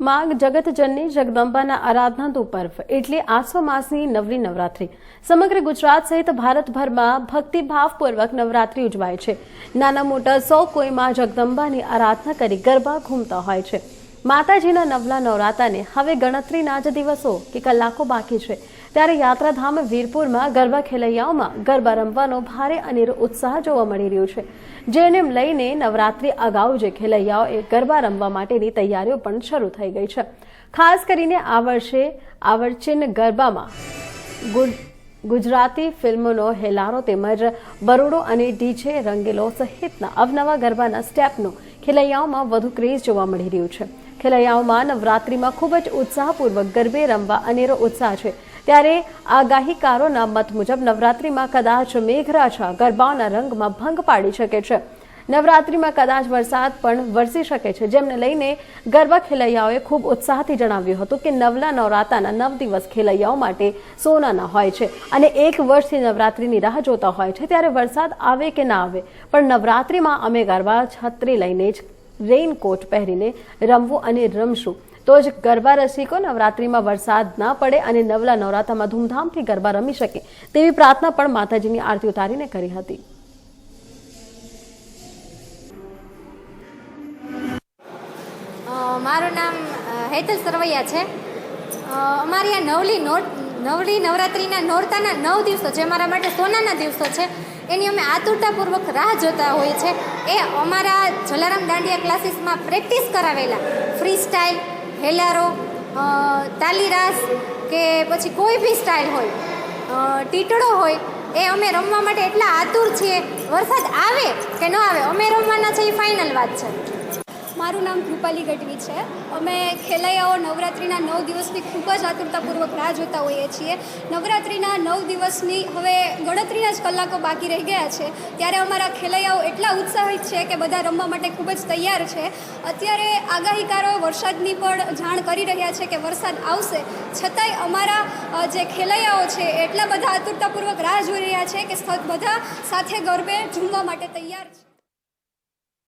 માગ જગતજનની જગદંબાના આરાધનાનું પર્વ, એટલે આસો માસની નવરી નવરાત્રી. સમગ્ર ગુજરાત સહિત ભારતભરમાં ભક્તિભાવપૂર્વક નવરાત્રી ઉજવાય છે. નાના મોટા સૌ કોઈ માં જગદંબાની આરાધના કરી ગરબા ઘૂમતા હોય છે. માતાજીના નવલા નવરાતાને હવે ગણતરીના જ દિવસો કે કલાકો બાકી છે. ત્યારે યાત્રાધામ વીરપુરમાં ગરબા ખેલૈયાઓમાં ગરબા રમવાનો ભારે અનેરો ઉત્સાહ જોવા મળી રહ્યો છે. જેને લઈને નવરાત્રી અગાઉ જે ખેલૈયાઓએ ગરબા રમવા માટેની તૈયારીઓ પણ શરૂ થઈ ગઈ છે. ખાસ કરીને આ વર્ષે આવર્ચિન ગરબામાં ગુજ- ગુજરાતી ફિલ્મોનો હેલારો તેમજ બરોડો અને ડીજે રંગેલો સહિતના અવનવા ગરબાના સ્ટેપનો ખેલૈયાઓમાં વધુ ક્રેઝ જોવા મળી રહ્યું છે. ખેલૈયાઓમાં નવરાત્રિમાં ખૂબ જ ઉત્સાહપૂર્વક ગરબે રમવા અનેરો ઉત્સાહ છે. ત્યારે આગાહીકારોના મત મુજબ નવરાત્રિમાં કદાચ મેઘરાજા ગરબાઓના રંગમાં ભંગ પાડી શકે છે. નવરાત્રિમાં કદાચ વરસાદ પણ વરસી શકે છે. જેમને લઈને ગરબા ખેલૈયાઓએ ખૂબ ઉત્સાહથી જણાવ્યું હતું કે નવલા નવરાતાના નવ દિવસ ખેલૈયાઓ માટે સોનાના હોય છે અને એક વર્ષથી નવરાત્રિની રાહ જોતા હોય છે. ત્યારે વરસાદ આવે કે ના આવે, પણ નવરાત્રિમાં અમે ગરબા છત્રી લઈને જ રેઇનકોટ પહેરીને રમવું અને રમશું. તો જ ગરબા રસિકો નવરાત્રિમાં વરસાદ ના પડે અને નવલા નવરાત્રામાં ધૂમધામથી ગરબા રમી શકે તેવી પ્રાર્થના પણ માતાજીની આરતી ઉતારીને કરી હતી. મારું નામ હેતલ સરવૈયા છે. અમારી આ નવલી નોટ નવલી નવરાત્રિના નોરતાના નવ દિવસો જે અમારા માટે સોનાના દિવસો છે, એની અમે આતુરતાપૂર્વક રાહ જોતા હોઈએ છે એ અમારા જલારામ દાંડિયા ક્લાસીસમાં પ્રેક્ટિસ કરાવેલા. ફ્રી સ્ટાઇલ હેલારો તાલીરાસ કે પછી કોઈ બી સ્ટાઇલ હોય ટીટડો હોય, એ અમે રમવા માટે એટલા આતુર છીએ. વરસાદ આવે કે ન આવે, અમે રમવાના છે એ ફાઇનલ વાત છે. મારું નામ કૃપાલી ગઢવી છે. અમે ખેલૈયાઓ નવરાત્રિના નવ દિવસની ખૂબ જ આતુરતાપૂર્વક રાહ જોતા હોઈએ છીએ. નવરાત્રિના નવ દિવસની હવે ગણતરીના જ કલાકો બાકી રહી ગયા છે. ત્યારે અમારા ખેલૈયાઓ એટલા ઉત્સાહિત છે કે બધા રમવા માટે ખૂબ જ તૈયાર છે. અત્યારે આગાહીકારો વરસાદની પણ જાણ કરી રહ્યા છે કે વરસાદ આવશે. છતાંય અમારા જે ખેલૈયાઓ છે એટલા બધા આતુરતાપૂર્વક રાહ જોઈ રહ્યા છે કે બધા સાથે ગરબે ઝૂમવા માટે તૈયાર છે.